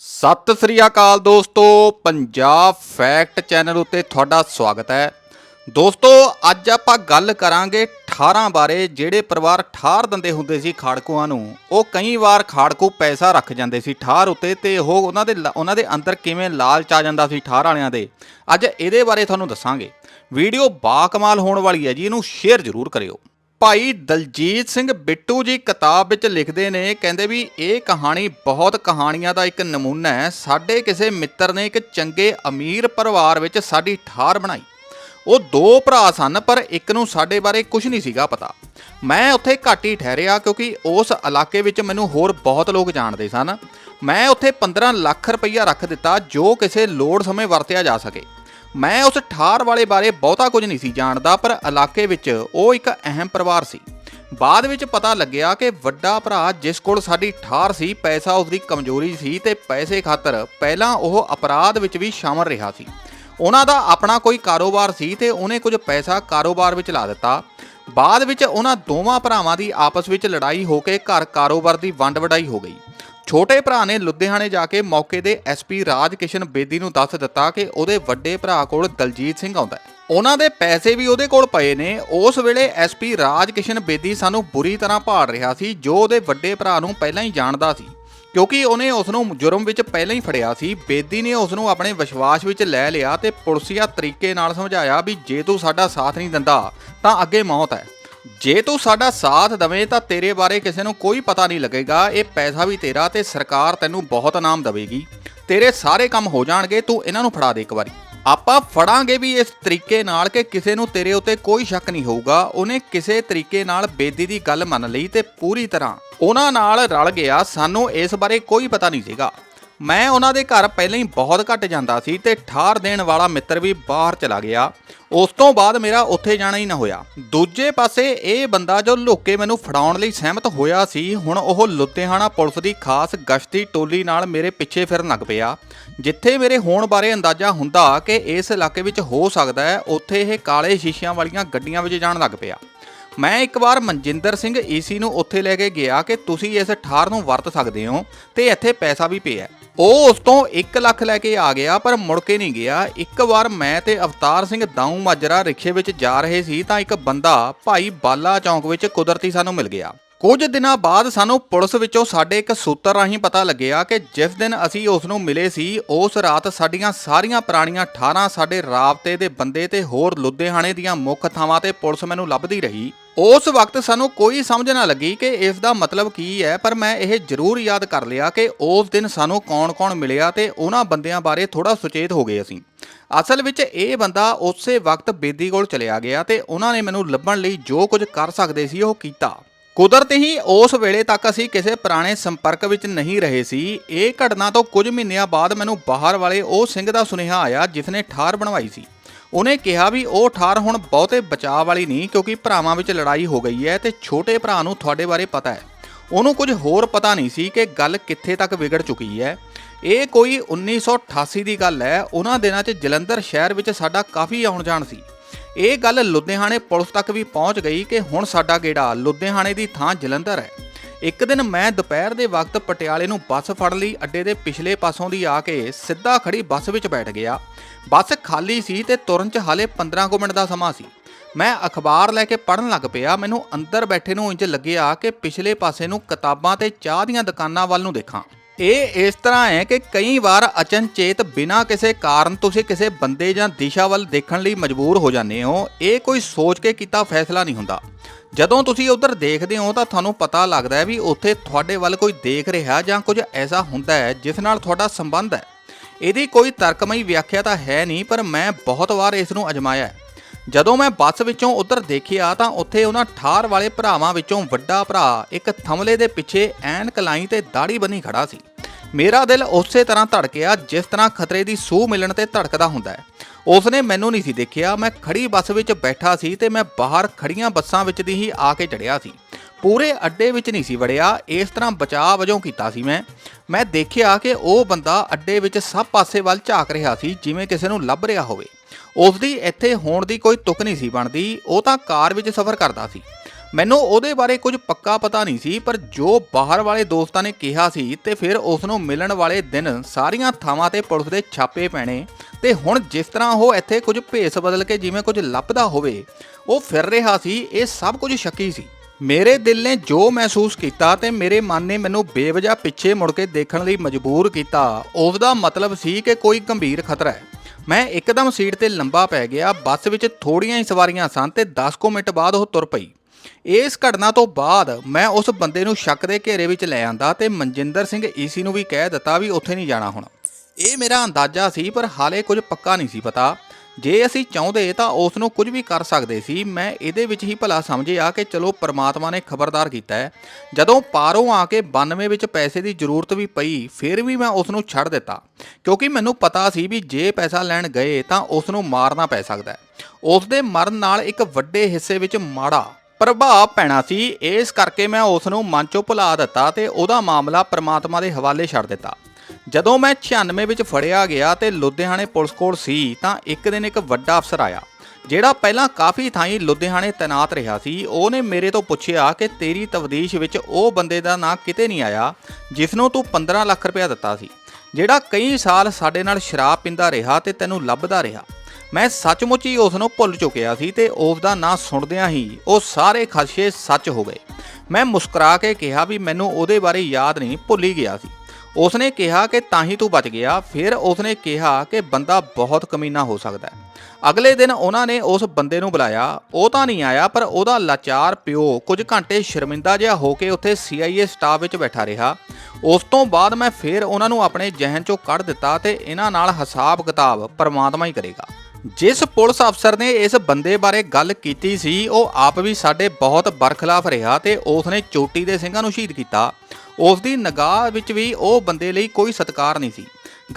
ਸਤਿ ਸ੍ਰੀ ਅਕਾਲ ਦੋਸਤੋ, Punjab fact channel ਉੱਤੇ ਤੁਹਾਡਾ ਸਵਾਗਤ ਹੈ। ਦੋਸਤੋ, ਅੱਜ ਆਪਾਂ ਗੱਲ ਕਰਾਂਗੇ 18 ਬਾਰੇ, ਜਿਹੜੇ ਪਰਿਵਾਰ ਠਾਰ ਦਿੰਦੇ ਹੁੰਦੇ ਸੀ ਖਾੜਕੂਆਂ ਨੂੰ, ਉਹ ਕਈ ਵਾਰ ਖਾੜਕੂ ਪੈਸਾ ਰੱਖ ਜਾਂਦੇ ਸੀ ਠਾਰ ਉੱਤੇ ਤੇ ਉਹ ਉਹਨਾਂ ਦੇ ਲ- ਉਹਨਾਂ ਦੇ ਅੰਦਰ ਕਿਵੇਂ ਲਾਲਚ ਆ ਜਾਂਦਾ ਸੀ ਠਾਰ ਵਾਲਿਆਂ ਦੇ। ਅੱਜ ਇਹਦੇ ਬਾਰੇ ਤੁਹਾਨੂੰ ਦੱਸਾਂਗੇ। ਵੀਡੀਓ ਬਾਕਮਾਲ ਹੋਣ ਵਾਲੀ ਹੈ ਜੀ, ਇਹਨੂੰ ਸ਼ੇਅਰ ਜ਼ਰੂਰ ਕਰਿਓ। ਭਾਈ ਦਲਜੀਤ ਸਿੰਘ ਬਿੱਟੂ ਜੀ ਕਿਤਾਬ ਵਿੱਚ ਲਿਖਦੇ ਨੇ, ਕਹਿੰਦੇ ਵੀ ਇਹ ਕਹਾਣੀ ਬਹੁਤ ਕਹਾਣੀਆਂ ਦਾ ਇੱਕ ਨਮੂਨਾ ਹੈ। ਸਾਡੇ ਕਿਸੇ ਮਿੱਤਰ ਨੇ ਇੱਕ ਚੰਗੇ ਅਮੀਰ ਪਰਿਵਾਰ ਵਿੱਚ ਸਾਡੀ ਠਾਰ ਬਣਾਈ। ਉਹ ਦੋ ਭਰਾ ਸਨ, ਪਰ ਇੱਕ ਨੂੰ ਸਾਡੇ ਬਾਰੇ ਕੁਝ ਨਹੀਂ ਸੀਗਾ ਪਤਾ। ਮੈਂ ਉੱਥੇ ਘੱਟ ਹੀ ਠਹਿਰਿਆ, ਕਿਉਂਕਿ ਉਸ ਇਲਾਕੇ ਵਿੱਚ ਮੈਨੂੰ ਹੋਰ ਬਹੁਤ ਲੋਕ ਜਾਣਦੇ ਸਨ। ਮੈਂ ਉੱਥੇ 15 ਲੱਖ ਰੁਪਈਆ ਰੱਖ ਦਿੱਤਾ, ਜੋ ਕਿਸੇ ਲੋੜ ਸਮੇਂ ਵਰਤਿਆ ਜਾ ਸਕੇ। ਮੈਂ ਉਸ ਠਾਰ ਵਾਲੇ ਬਾਰੇ ਬਹੁਤਾ ਕੁਝ ਨਹੀਂ ਸੀ ਜਾਣਦਾ, ਪਰ ਇਲਾਕੇ ਵਿੱਚ ਉਹ ਇੱਕ ਅਹਿਮ ਪਰਿਵਾਰ ਸੀ। ਬਾਅਦ ਵਿੱਚ ਪਤਾ ਲੱਗਿਆ ਕਿ ਵੱਡਾ ਭਰਾ ਜਿਸ ਕੋਲ ਸਾਡੀ ਠਾਰ ਸੀ, ਪੈਸਾ ਉਸ ਦੀ ਕਮਜ਼ੋਰੀ ਸੀ ਤੇ ਪੈਸੇ ਖਾਤਰ ਪਹਿਲਾਂ ਉਹ ਅਪਰਾਧ ਵਿੱਚ ਵੀ ਸ਼ਾਮਲ ਰਿਹਾ ਸੀ। ਉਹਨਾਂ ਦਾ ਆਪਣਾ ਕੋਈ ਕਾਰੋਬਾਰ ਸੀ ਤੇ ਉਹਨੇ ਕੁਝ ਪੈਸਾ ਕਾਰੋਬਾਰ ਵਿੱਚ ਲਾ ਦਿੱਤਾ। ਬਾਅਦ ਵਿੱਚ ਉਹਨਾਂ ਦੋਵਾਂ ਭਰਾਵਾਂ ਦੀ ਆਪਸ ਵਿੱਚ ਲੜਾਈ ਹੋ ਕੇ ਘਰ ਕਾਰੋਬਾਰ ਦੀ ਵੰਡ ਵਡਾਈ ਹੋ ਗਈ। ਛੋਟੇ ਭਰਾ ਨੇ ਲੁਧਿਆਣੇ ਜਾ ਕੇ ਮੌਕੇ ਦੇ ਐਸਪੀ ਰਾਜ ਕਿਸ਼ਨ ਬੇਦੀ ਨੂੰ ਦੱਸ ਦਿੱਤਾ ਕਿ ਉਹਦੇ ਵੱਡੇ ਭਰਾ ਕੋਲ ਦਲਜੀਤ ਸਿੰਘ ਆਉਂਦਾ ਹੈ। ਉਹਨਾਂ ਦੇ ਪੈਸੇ ਵੀ ਉਹਦੇ ਕੋਲ ਪਏ ਨੇ। ਉਸ ਵੇਲੇ ਐਸਪੀ ਰਾਜ ਕਿਸ਼ਨ ਬੇਦੀ ਸਾਨੂੰ ਬੁਰੀ ਤਰ੍ਹਾਂ ਭਾੜ ਰਿਹਾ ਸੀ, ਜੋ ਉਹਦੇ ਵੱਡੇ ਭਰਾ ਨੂੰ ਪਹਿਲਾਂ ਹੀ ਜਾਣਦਾ ਸੀ। ਕਿਉਂਕਿ ਉਹਨੇ ਉਸ ਨੂੰ ਜੁਰਮ ਵਿੱਚ ਪਹਿਲਾਂ ਹੀ ਫੜਿਆ ਸੀ। ਬੇਦੀ ਨੇ ਉਸ ਨੂੰ ਆਪਣੇ ਵਿਸ਼ਵਾਸ ਵਿੱਚ ਲੈ ਲਿਆ ਤੇ ਪੁਲਸੀਆ ਤਰੀਕੇ ਨਾਲ ਸਮਝਾਇਆ ਵੀ ਜੇ ਤੂੰ ਸਾਡਾ ਸਾਥ ਨਹੀਂ ਦਿੰਦਾ, ਤਾਂ ਅੱਗੇ ਮੌਤ ਹੈ। ਜੇ ਤੂੰ ਸਾਡਾ ਸਾਥ ਦਵੇਂ ਤਾਂ ਤੇਰੇ ਬਾਰੇ ਕਿਸੇ ਨੂੰ ਕੋਈ ਪਤਾ ਨਹੀਂ ਲੱਗੇਗਾ। ਇਹ ਪੈਸਾ ਵੀ ਤੇਰਾ ਤੇ ਸਰਕਾਰ ਤੈਨੂੰ ਬਹੁਤ ਇਨਾਮ ਦੇਵੇਗੀ। ਤੇਰੇ ਸਾਰੇ ਕੰਮ ਹੋ ਜਾਣਗੇ, ਤੂੰ ਇਹਨਾਂ ਨੂੰ ਫੜਾ ਦੇ ਇੱਕ ਵਾਰੀ। ਆਪਾਂ ਫੜਾਂਗੇ ਵੀ ਇਸ ਤਰੀਕੇ ਨਾਲ ਕਿ ਕਿਸੇ ਨੂੰ ਤੇਰੇ ਉੱਤੇ ਕੋਈ ਸ਼ੱਕ ਨਹੀਂ ਹੋਊਗਾ। ਉਹਨੇ ਕਿਸੇ ਤਰੀਕੇ ਨਾਲ ਬੇਦੀ ਦੀ ਗੱਲ ਮੰਨ ਲਈ ਤੇ ਪੂਰੀ ਤਰ੍ਹਾਂ ਉਹਨਾਂ ਨਾਲ ਰਲ ਗਿਆ। ਸਾਨੂੰ ਇਸ ਬਾਰੇ ਕੋਈ ਪਤਾ ਨਹੀਂ ਸੀਗਾ। ਮੈਂ ਉਹਨਾਂ ਦੇ ਘਰ ਪਹਿਲਾਂ ਹੀ ਬਹੁਤ ਘੱਟ ਜਾਂਦਾ ਸੀ ਤੇ ਠਾਰ ਦੇਣ ਵਾਲਾ ਮਿੱਤਰ ਵੀ ਬਾਹਰ ਚਲਾ ਗਿਆ। ਉਸ ਤੋਂ ਬਾਅਦ ਮੇਰਾ ਉੱਥੇ ਜਾਣਾ ਹੀ ਨਾ ਹੋਇਆ। ਦੂਜੇ ਪਾਸੇ ਇਹ ਬੰਦਾ ਜੋ ਲੋਕੇ ਮੈਨੂੰ ਫੜਾਉਣ ਲਈ ਸਹਿਮਤ ਹੋਇਆ ਸੀ, ਹੁਣ ਉਹ ਲੁਧਿਆਣਾ ਪੁਲਿਸ ਦੀ ਖਾਸ ਗਸ਼ਤੀ ਟੋਲੀ ਨਾਲ ਮੇਰੇ ਪਿੱਛੇ ਫਿਰਨ ਲੱਗ ਪਿਆ। ਜਿੱਥੇ ਮੇਰੇ ਹੋਣ ਬਾਰੇ ਅੰਦਾਜ਼ਾ ਹੁੰਦਾ ਕਿ ਇਸ ਇਲਾਕੇ ਵਿੱਚ ਹੋ ਸਕਦਾ ਹੈ, ਉੱਥੇ ਇਹ ਕਾਲੇ ਸ਼ੀਸ਼ਿਆਂ ਵਾਲੀਆਂ ਗੱਡੀਆਂ ਵਿੱਚ ਜਾਣ ਲੱਗ ਪਿਆ। ਮੈਂ ਇੱਕ ਵਾਰ ਮਨਜਿੰਦਰ ਸਿੰਘ ਈਸੀ ਨੂੰ ਉੱਥੇ ਲੈ ਕੇ ਗਿਆ ਕਿ ਤੁਸੀਂ ਇਸ ਠਾਰ ਨੂੰ ਵਰਤ ਸਕਦੇ ਹੋ ਤੇ ਇੱਥੇ ਪੈਸਾ ਵੀ ਪਿਆ ਉਹ ਉਸ ਤੋਂ 1 ਲੱਖ ਲੈ ਕੇ ਆ ਗਿਆ, ਪਰ ਮੁੜ ਕੇ ਨਹੀਂ ਗਿਆ। ਇੱਕ ਵਾਰ ਮੈਂ ਤੇ ਅਵਤਾਰ ਸਿੰਘ ਦਾਊ ਮਾਜਰਾ ਰਿਕਸ਼ੇ ਵਿੱਚ ਜਾ ਰਹੇ ਸੀ ਤਾਂ ਇੱਕ ਬੰਦਾ ਭਾਈ ਬਾਲਾ ਚੌਂਕ ਵਿੱਚ ਕੁਦਰਤੀ ਸਾਨੂੰ ਮਿਲ ਗਿਆ। ਕੁਝ ਦਿਨਾਂ ਬਾਅਦ ਸਾਨੂੰ ਪੁਲਿਸ ਵਿੱਚੋਂ ਸਾਡੇ ਇੱਕ ਸੂਤਰ ਰਾਹੀਂ ਪਤਾ ਲੱਗਿਆ ਕਿ ਜਿਸ ਦਿਨ ਅਸੀਂ ਉਸ ਨੂੰ ਮਿਲੇ ਸੀ, ਉਸ ਰਾਤ ਸਾਡੀਆਂ ਸਾਰੀਆਂ ਪੁਰਾਣੀਆਂ 18 ਸਾਡੇ ਰਾਬਤੇ ਦੇ ਬੰਦੇ ਤੇ ਹੋਰ ਲੁਧਿਆਣੇ ਦੀਆਂ ਮੁੱਖ ਥਾਵਾਂ ਤੇ ਪੁਲਿਸ ਮੈਨੂੰ ਲੱਭਦੀ ਰਹੀ। ਉਸ ਵਕਤ ਸਾਨੂੰ ਕੋਈ ਸਮਝ ਨਾ ਲੱਗੀ ਕਿ ਇਸ ਦਾ ਮਤਲਬ ਕੀ ਹੈ, ਪਰ ਮੈਂ ਇਹ ਜ਼ਰੂਰ ਯਾਦ ਕਰ ਲਿਆ ਕਿ ਉਸ ਦਿਨ ਸਾਨੂੰ ਕੌਣ-ਕੌਣ ਮਿਲਿਆ ਤੇ ਉਹਨਾਂ ਬੰਦਿਆਂ ਬਾਰੇ ਥੋੜਾ ਸੁਚੇਤ ਹੋ ਗਏ ਅਸੀਂ। ਅਸਲ ਵਿੱਚ ਇਹ ਬੰਦਾ ਉਸੇ ਵਕਤ ਬੇਦੀ ਕੋਲ ਚਲਿਆ ਗਿਆ ਤੇ ਉਹਨਾਂ ਨੇ ਮੈਨੂੰ ਲੱਭਣ ਲਈ ਜੋ ਕੁਝ ਕਰ ਸਕਦੇ ਸੀ ਉਹ ਕੀਤਾ। ਕੁਦਰਤ ਹੀ ਉਸ ਵੇਲੇ ਤੱਕ ਅਸੀਂ ਕਿਸੇ ਪੁਰਾਣੇ ਸੰਪਰਕ ਵਿੱਚ ਨਹੀਂ ਰਹੇ ਸੀ। ਇਹ ਘਟਨਾ ਤੋਂ ਕੁਝ ਮਹੀਨਿਆਂ ਬਾਅਦ ਮੈਨੂੰ ਬਾਹਰ ਵਾਲੇ ਉਹ ਸਿੰਘ ਦਾ ਸੁਨੇਹਾ ਆਇਆ ਜਿਸ ਨੇ ਠਾਰ ਬਣਵਾਈ ਸੀ। ਉਹਨੇ ਕਿਹਾ ਵੀ ਉਹ ਠਾਰ ਹੁਣ ਬਹੁਤੇ ਬਚਾਅ ਵਾਲੀ ਨਹੀਂ ਕਿਉਂਕਿ ਭਰਾਵਾਂ ਵਿੱਚ ਲੜਾਈ ਹੋ ਗਈ ਹੈ ਤੇ ਛੋਟੇ ਭਰਾ ਨੂੰ ਤੁਹਾਡੇ ਬਾਰੇ ਪਤਾ ਹੈ। ਉਹਨੂੰ ਕੁਝ ਹੋਰ ਪਤਾ ਨਹੀਂ ਸੀ ਕਿ ਗੱਲ ਕਿੱਥੇ ਤੱਕ ਵਿਗੜ ਚੁੱਕੀ ਹੈ। ਇਹ ਕੋਈ 1988 ਦੀ ਗੱਲ ਹੈ। ਉਹਨਾਂ ਦਿਨਾਂ 'ਚ ਜਲੰਧਰ ਸ਼ਹਿਰ ਵਿੱਚ ਸਾਡਾ ਕਾਫੀ ਆਉਣ ਜਾਣ ਸੀ। ਇਹ ਗੱਲ ਲੁਧਿਆਣੇ ਪੁਲਿਸ ਤੱਕ ਵੀ ਪਹੁੰਚ ਗਈ ਕਿ ਹੁਣ ਸਾਡਾ ਗੇੜਾ ਲੁਧਿਆਣੇ ਦੀ ਥਾਂ ਜਲੰਧਰ ਹੈ। ਇੱਕ ਦਿਨ ਮੈਂ ਦੁਪਹਿਰ ਦੇ ਵਕਤ ਪਟਿਆਲੇ ਨੂੰ ਬੱਸ ਫੜ ਲਈ, ਅੱਡੇ ਦੇ ਪਿਛਲੇ ਪਾਸੋਂ ਦੀ ਆ ਕੇ ਸਿੱਧਾ ਖੜੀ ਬੱਸ ਵਿੱਚ ਬੈਠ ਗਿਆ। ਬੱਸ ਖਾਲੀ ਸੀ ਤੇ ਤੁਰਨ 'ਚ ਹਾਲੇ 15 ਕੁ ਮਿੰਟ ਦਾ ਸਮਾਂ ਸੀ। ਮੈਂ ਅਖਬਾਰ ਲੈ ਕੇ ਪੜਨ ਲੱਗ ਪਿਆ। ਮੈਨੂੰ ਅੰਦਰ ਬੈਠੇ ਨੂੰ ਇੰਜ ਲੱਗਿਆ ਕਿ ਪਿਛਲੇ ਪਾਸੇ ਨੂੰ ਕਿਤਾਬਾਂ ਤੇ ਚਾਹ ਦੀਆਂ ਦੁਕਾਨਾਂ ਵੱਲ ਨੂੰ ਦੇਖਾਂ। ਇਹ ਇਸ ਤਰ੍ਹਾਂ ਹੈ ਕਿ ਕਈ ਵਾਰ ਅਚਨਚੇਤ ਬਿਨਾਂ ਕਿਸੇ ਕਾਰਨ ਤੁਸੀਂ ਕਿਸੇ ਬੰਦੇ ਜਾਂ ਦਿਸ਼ਾ ਵੱਲ ਦੇਖਣ ਲਈ ਮਜਬੂਰ ਹੋ ਜਾਂਦੇ ਹੋ। ਇਹ ਕੋਈ ਸੋਚ ਕੇ ਕੀਤਾ ਫੈਸਲਾ ਨਹੀਂ ਹੁੰਦਾ। ਜਦੋਂ ਤੁਸੀਂ ਉਧਰ ਦੇਖਦੇ ਹੋ ਤਾਂ ਤੁਹਾਨੂੰ ਪਤਾ ਲੱਗਦਾ ਹੈ ਵੀ ਉੱਥੇ ਤੁਹਾਡੇ ਵੱਲ ਕੋਈ ਦੇਖ ਰਿਹਾ ਜਾਂ ਕੁਝ ਐਸਾ ਹੁੰਦਾ ਹੈ ਜਿਸ ਨਾਲ ਤੁਹਾਡਾ ਸੰਬੰਧ ਹੈ। ਇਹਦੀ ਕੋਈ ਤਰਕਮਈ ਵਿਆਖਿਆ ਤਾਂ ਹੈ ਨਹੀਂ, ਪਰ ਮੈਂ ਬਹੁਤ ਵਾਰ ਇਸ ਨੂੰ ਅਜਮਾਇਆ ਜਦੋਂ ਮੈਂ ਬੱਸ ਵਿੱਚੋਂ ਉੱਧਰ ਦੇਖਿਆ ਤਾਂ ਉੱਥੇ ਉਹਨਾਂ ਠਾਰ ਵਾਲੇ ਭਰਾਵਾਂ ਵਿੱਚੋਂ ਵੱਡਾ ਭਰਾ ਇੱਕ ਥਮਲੇ ਦੇ ਪਿੱਛੇ ਐਨਕ ਲਾਈ ਤੇ ਦਾੜੀ ਬੰਨੀ ਖੜਾ ਸੀ। ਮੇਰਾ ਦਿਲ ਉਸੇ ਤਰ੍ਹਾਂ ਧੜਕਿਆ ਜਿਸ ਤਰ੍ਹਾਂ ਖਤਰੇ ਦੀ ਸੂਹ ਮਿਲਣ ਤੇ ਧੜਕਦਾ ਹੁੰਦਾ ਹੈ। ਉਸਨੇ ਮੈਨੂੰ ਨਹੀਂ ਸੀ ਦੇਖਿਆ, ਮੈਂ ਖੜੀ ਬੱਸ ਵਿੱਚ ਬੈਠਾ ਸੀ ਤੇ ਮੈਂ ਬਾਹਰ ਖੜੀਆਂ ਬੱਸਾਂ ਵਿੱਚ ਦੀ ਹੀ ਆ ਕੇ ਚੜਿਆ ਸੀ। ਪੂਰੇ ਅੱਡੇ ਵਿੱਚ ਨਹੀਂ ਸੀ ਵੜਿਆ, ਇਸ ਤਰ੍ਹਾਂ ਬਚਾਅ ਵਜੋਂ ਕੀਤਾ ਸੀ ਮੈਂ। ਮੈਂ ਦੇਖਿਆ ਕਿ ਉਹ ਬੰਦਾ ਅੱਡੇ ਵਿੱਚ ਸਭ ਪਾਸੇ ਵੱਲ ਝਾਕ ਰਿਹਾ ਸੀ, ਜਿਵੇਂ ਕਿਸੇ ਨੂੰ ਲੱਭ ਰਿਹਾ ਹੋਵੇ। ਉਸ ਦੀ ਇੱਥੇ ਹੋਣ ਦੀ ਕੋਈ ਤੁਕ ਨਹੀਂ ਸੀ ਬਣਦੀ, ਉਹ ਤਾਂ ਕਾਰ ਵਿੱਚ ਸਫ਼ਰ ਕਰਦਾ ਸੀ। ਮੈਨੂੰ ਉਹਦੇ ਬਾਰੇ ਕੁਝ ਪੱਕਾ ਪਤਾ ਨਹੀਂ ਸੀ, ਪਰ ਜੋ ਬਾਹਰ ਵਾਲੇ ਦੋਸਤਾਂ ਨੇ ਕਿਹਾ ਸੀ ਤੇ ਫਿਰ ਉਸ ਨੂੰ ਮਿਲਣ ਵਾਲੇ ਦਿਨ ਸਾਰੀਆਂ ਥਾਵਾਂ ਤੇ ਪੁਲਿਸ ਦੇ ਛਾਪੇ ਪੈਣੇ ਤੇ ਹੁਣ ਜਿਸ ਤਰ੍ਹਾਂ ਉਹ ਇੱਥੇ ਕੁਝ ਭੇਸ ਬਦਲ ਕੇ ਜਿਵੇਂ ਕੁਝ ਲੱਭਦਾ ਹੋਵੇ, ਉਹ ਫਿਰ ਰਿਹਾ ਸੀ, ਇਹ ਸਭ ਕੁਝ ਸ਼ੱਕੀ ਸੀ। ਮੇਰੇ ਦਿਲ ਨੇ ਜੋ ਮਹਿਸੂਸ ਕੀਤਾ ਤੇ ਮੇਰੇ ਮਨ ਨੇ ਮੈਨੂੰ ਬੇਵਜ੍ਹਾ ਪਿੱਛੇ ਮੁੜ ਕੇ ਦੇਖਣ ਲਈ ਮਜਬੂਰ ਕੀਤਾ ਉਸ ਦਾ ਮਤਲਬ ਸੀ ਕਿ ਕੋਈ ਗੰਭੀਰ ਖਤਰਾ ਹੈ। ਮੈਂ ਇੱਕਦਮ ਸੀਟ ਤੇ ਲੰਬਾ ਪੈ ਗਿਆ, ਬੱਸ ਵਿੱਚ ਥੋੜੀਆਂ ਹੀ ਸਵਾਰੀਆਂ ਸਨ ਤੇ 10 ਕੁ ਮਿੰਟ ਬਾਅਦ ਉਹ ਤੁਰ ਪਈ। ਇਸ ਘਟਨਾ ਤੋਂ ਬਾਅਦ ਮੈਂ ਉਸ ਬੰਦੇ ਨੂੰ ਸ਼ੱਕ ਦੇ ਘੇਰੇ ਵਿੱਚ ਲੈ ਆਂਦਾ ਤੇ ਮਨਜਿੰਦਰ ਸਿੰਘ ਈਸੀ ਨੂੰ ਵੀ ਕਹਿ ਦਿੱਤਾ ਵੀ ਉੱਥੇ ਨਹੀਂ ਜਾਣਾ ਹੁਣ। ਇਹ ਮੇਰਾ ਅੰਦਾਜ਼ਾ ਸੀ, ਪਰ ਹਾਲੇ ਕੁਝ ਪੱਕਾ ਨਹੀਂ ਸੀ ਪਤਾ। ਜੇ ਅਸੀਂ ਚਾਹੁੰਦੇ ਤਾਂ ਉਸ ਨੂੰ ਕੁਝ ਵੀ ਕਰ ਸਕਦੇ ਸੀ। ਮੈਂ ਇਹਦੇ ਵਿੱਚ ਹੀ ਭਲਾ ਸਮਝਿਆ ਕਿ ਚਲੋ ਪਰਮਾਤਮਾ ਨੇ ਖਬਰਦਾਰ ਕੀਤਾ ਹੈ। ਜਦੋਂ ਪਾਰੋਂ ਆ ਕੇ 92 ਵਿੱਚ ਪੈਸੇ ਦੀ ਜ਼ਰੂਰਤ ਵੀ ਪਈ, ਫਿਰ ਵੀ ਮੈਂ ਉਸ ਨੂੰ ਛੱਡ ਦਿੱਤਾ। ਕਿਉਂਕਿ ਮੈਨੂੰ ਪਤਾ ਸੀ ਵੀ ਜੇ ਪੈਸਾ ਲੈਣ ਗਏ ਤਾਂ ਉਸ ਨੂੰ ਮਾਰਨਾ ਪੈ ਸਕਦਾ ਹੈ। ਉਸ ਦੇ ਮਰਨ ਨਾਲ ਇੱਕ ਵੱਡੇ ਹਿੱਸੇ ਵਿੱਚ ਮਾੜਾ ਪ੍ਰਭਾਵ ਪੈਣਾ ਸੀ। ਇਸ ਕਰਕੇ ਮੈਂ ਉਸ ਨੂੰ ਮਨ ਚੋਂ ਭੁਲਾ ਦਿੱਤਾ ਤੇ ਉਹਦਾ ਮਾਮਲਾ ਪ੍ਰਮਾਤਮਾ ਦੇ ਹਵਾਲੇ ਛੱਡ ਦਿੱਤਾ। ਜਦੋਂ ਮੈਂ 96 ਵਿੱਚ ਫੜਿਆ ਗਿਆ ਤੇ ਲੁਧਿਆਣੇ ਪੁਲਿਸ ਕੋਲ ਸੀ ਤਾਂ ਇੱਕ ਦਿਨ ਇੱਕ ਵੱਡਾ ਅਫਸਰ ਆਇਆ, ਜਿਹੜਾ ਪਹਿਲਾਂ ਕਾਫੀ ਥਾਈਂ ਲੁਧਿਆਣੇ ਤੈਨਾਤ ਰਿਹਾ ਸੀ। ਉਹਨੇ ਮੇਰੇ ਤੋਂ ਪੁੱਛਿਆ ਕਿ ਤੇਰੀ ਤਵਦੀਸ਼ ਵਿੱਚ ਉਹ ਬੰਦੇ ਦਾ ਨਾਂ ਕਿਤੇ ਨਹੀਂ ਆਇਆ ਜਿਸ ਨੂੰ ਤੂੰ 15 ਲੱਖ ਰੁਪਇਆ ਦਿੱਤਾ ਸੀ, ਜਿਹੜਾ ਕਈ ਸਾਲ ਸਾਡੇ ਨਾਲ ਸ਼ਰਾਬ ਪੀਂਦਾ ਰਿਹਾ ਤੇ ਤੈਨੂੰ ਲੱਭਦਾ ਰਿਹਾ। ਮੈਂ ਸੱਚਮੁੱਚ ਹੀ ਉਸ ਨੂੰ ਭੁੱਲ ਚੁੱਕਿਆ ਸੀ ਤੇ ਉਸ ਦਾ ਨਾਂ ਸੁਣਦਿਆਂ ਹੀ ਉਹ ਸਾਰੇ ਖਦਸ਼ੇ ਸੱਚ ਹੋ ਗਏ। ਮੈਂ ਮੁਸਕਰਾ ਕੇ ਕਿਹਾ ਵੀ ਮੈਨੂੰ ਉਹਦੇ ਬਾਰੇ ਯਾਦ ਨਹੀਂ, ਭੁੱਲ ਹੀ ਗਿਆ ਸੀ। ਉਸਨੇ ਕਿਹਾ ਕਿ ਤਾਂ ਹੀ ਤੂੰ ਬਚ ਗਿਆ, ਫਿਰ ਉਸਨੇ ਕਿਹਾ ਕਿ ਬੰਦਾ ਬਹੁਤ ਕਮੀਨਾ ਹੋ ਸਕਦਾ ਹੈ। ਅਗਲੇ ਦਿਨ ਉਹਨਾਂ ਨੇ ਉਸ ਬੰਦੇ ਨੂੰ ਬੁਲਾਇਆ। ਉਹ ਤਾਂ ਨਹੀਂ ਆਇਆ, ਪਰ ਉਹਦਾ ਲਾਚਾਰ ਪਿਓ ਕੁਝ ਘੰਟੇ ਸ਼ਰਮਿੰਦਾ ਜਿਹਾ ਹੋ ਕੇ ਉੱਥੇ CIA ਸਟਾਫ ਵਿੱਚ ਬੈਠਾ ਰਿਹਾ। ਉਸ ਤੋਂ ਬਾਅਦ ਮੈਂ ਫਿਰ ਉਹਨਾਂ ਨੂੰ ਆਪਣੇ ਜ਼ਿਹਨ ਚੋਂ ਕੱਢ ਦਿੱਤਾ ਤੇ ਇਹਨਾਂ ਨਾਲ ਹਿਸਾਬ ਕਿਤਾਬ ਪਰਮਾਤਮਾ ਹੀ ਕਰੇਗਾ। ਜਿਸ ਪੁਲਿਸ ਅਫਸਰ ਨੇ ਇਸ ਬੰਦੇ ਬਾਰੇ ਗੱਲ ਕੀਤੀ ਸੀ, ਉਹ ਆਪ ਵੀ ਸਾਡੇ ਬਹੁਤ ਬਰਖਲਾਫ ਰਿਹਾ ਤੇ ਉਸ ਨੇ ਚੋਟੀ ਦੇ ਸਿੰਘਾਂ ਨੂੰ ਸ਼ਹੀਦ ਕੀਤਾ। ਉਸ ਦੀ ਨਿਗਾਹ ਵਿੱਚ ਵੀ ਉਹ ਬੰਦੇ ਲਈ ਕੋਈ ਸਤਿਕਾਰ ਨਹੀਂ ਸੀ।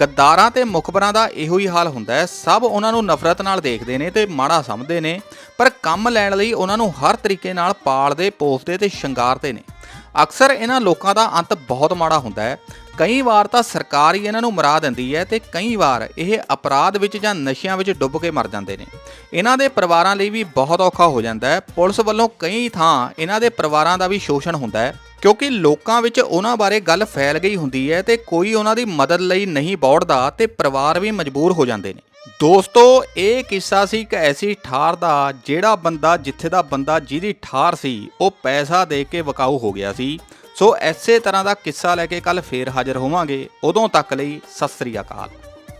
ਗੱਦਾਰਾਂ ਤੇ ਮੁਖਬਰਾਂ ਦਾ ਇਹੋ ਹੀ ਹਾਲ ਹੁੰਦਾ ਹੈ, ਸਭ ਉਹਨਾਂ ਨੂੰ ਨਫ਼ਰਤ ਨਾਲ ਦੇਖਦੇ ਨੇ ਤੇ ਮਾੜਾ ਸਮਝਦੇ ਨੇ, ਪਰ ਕੰਮ ਲੈਣ ਲਈ ਉਹਨਾਂ ਨੂੰ ਹਰ ਤਰੀਕੇ ਨਾਲ ਪਾਲਦੇ, ਪੋਸਦੇ ਤੇ ਸ਼ਿੰਗਾਰਦੇ ਨੇ। ਅਕਸਰ ਇਹਨਾਂ ਲੋਕਾਂ ਦਾ ਅੰਤ ਬਹੁਤ ਮਾੜਾ ਹੁੰਦਾ ਹੈ। ਕਈ ਵਾਰ ਤਾਂ ਸਰਕਾਰ ਹੀ ਇਹਨਾਂ ਨੂੰ ਮਰਾ ਦਿੰਦੀ ਹੈ ਤੇ ਕਈ ਵਾਰ ਇਹ ਅਪਰਾਧ ਵਿੱਚ ਜਾਂ ਨਸ਼ਿਆਂ ਵਿੱਚ ਡੁੱਬ ਕੇ ਮਰ ਜਾਂਦੇ ਨੇ। ਇਹਨਾਂ ਦੇ ਪਰਿਵਾਰਾਂ ਲਈ ਵੀ ਬਹੁਤ ਔਖਾ ਹੋ ਜਾਂਦਾ ਹੈ। ਪੁਲਿਸ ਵੱਲੋਂ ਕਈ ਥਾਂ ਇਹਨਾਂ ਦੇ ਪਰਿਵਾਰਾਂ ਦਾ ਵੀ ਸ਼ੋਸ਼ਣ ਹੁੰਦਾ ਹੈ, ਕਿਉਂਕਿ ਲੋਕਾਂ ਵਿੱਚ ਉਹਨਾਂ ਬਾਰੇ ਗੱਲ ਫੈਲ ਗਈ ਹੁੰਦੀ ਹੈ ਤੇ ਕੋਈ ਉਹਨਾਂ ਦੀ ਮਦਦ ਲਈ ਨਹੀਂ ਬੌੜਦਾ ਤੇ ਪਰਿਵਾਰ ਵੀ ਮਜਬੂਰ ਹੋ ਜਾਂਦੇ ਨੇ। ਦੋਸਤੋ, ਇਹ ਕਿੱਸਾ ਸੀ ਇੱਕ ਐਸੀ ਠਾਰ ਦਾ ਜਿਹੜਾ ਬੰਦਾ, ਜਿੱਥੇ ਦਾ ਬੰਦਾ ਜਿਹਦੀ ਠਾਰ ਸੀ, ਉਹ ਪੈਸਾ ਦੇ ਕੇ ਵਕਾਊ ਹੋ ਗਿਆ ਸੀ। ਸੋ ਐਸੇ ਤਰ੍ਹਾਂ ਦਾ ਕਿੱਸਾ ਲੈ ਕੇ ਕੱਲ ਫੇਰ ਹਾਜ਼ਰ ਹੋਵਾਂਗੇ। ਉਦੋਂ ਤੱਕ ਲਈ ਸਤਿ ਸ੍ਰੀ ਅਕਾਲ।